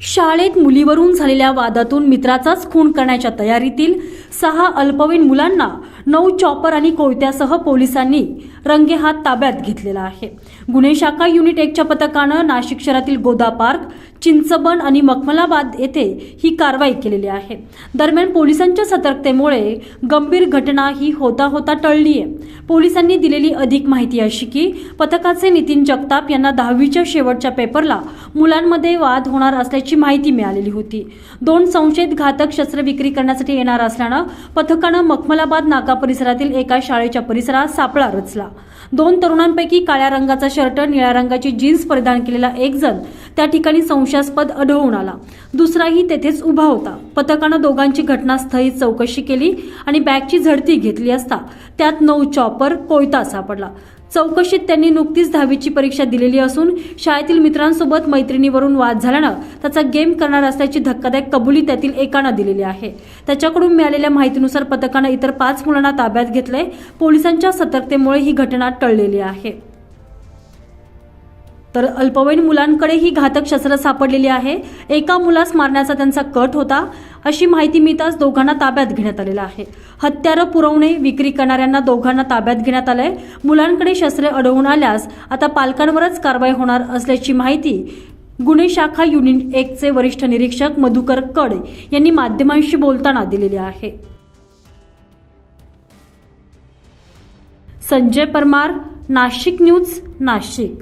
शाळेत मुलीवरून झालेल्या वादातून मित्राचाच खून करण्याच्या तयारीतील सहा अल्पवयीन मुलांना नऊ चॉपर आणि कोयत्यासह पोलिसांनी रंगेहात ताब्यात घेतलेला आहे. गुन्हे शाखा युनिट एकच्या पथकानं नाशिक शहरातील गोदा पार्क चिंचबन आणि मखमलाबाद येथे ही कारवाई केलेली आहे. दरम्यान पोलिसांच्या सतर्कतेमुळे गंभीर घटना ही होता होता टळली आहे पोलिसांनी दिलेली अधिक माहिती अशी की पथकाचे नितीन जगताप यांना दहावीच्या शेवटच्या पेपरला मुलांमध्ये वाद होणार असल्याची माहिती मिळालेली होती. दोन संशयित घातक शस्त्र विक्री करण्यासाठी येणार असल्यानं पथकानं मखमलाबाद नाका परिसरातील एका शाळेच्या परिसरात सापळा रचला. दोन तरुणांपैकी काळ्या रंगाचा शर्ट निळ्या रंगाची जीन्स परिधान केलेला एक जण त्या ठिकाणी संशयास्पद आढळून आला. दुसराही तेथेच उभा होता. पथकानं दोघांची घटनास्थळी चौकशी केली आणि बॅगची झडती घेतली असता त्यात नऊ चॉपर कोयता सापडला. चौकशीत त्यांनी नुकतीच दहावीची परीक्षा दिलेली असून शाळेतील मित्रांसोबत मैत्रिणीवरून वाद झाल्यानं त्याचा गेम करणार असल्याची धक्कादायक कबुली त्यातील एकानं दिलेली आहे. त्याच्याकडून मिळालेल्या माहितीनुसार पथकानं इतर पाच मुलांना ताब्यात घेतलंय. पोलिसांच्या सतर्कतेमुळे ही घटना टळलेली आहे. तर अल्पवयीन मुलांकडे ही घातक शस्त्र सापडलेली आहे. एका मुलास मारण्याचा त्यांचा कट होता अशी माहिती मिळताच दोघांना ताब्यात घेण्यात आलेला आहे. हत्यारं पुरवणे विक्री करणाऱ्यांना दोघांना ताब्यात घेण्यात आलंय. मुलांकडे शस्त्रे अडवून आल्यास आता पालकांवरच कारवाई होणार असल्याची माहिती गुन्हे शाखा युनिट एकचे वरिष्ठ निरीक्षक मधुकर कड यांनी माध्यमांशी बोलताना दिलेली आहे. संजय परमार नाशिक न्यूज नाशिक.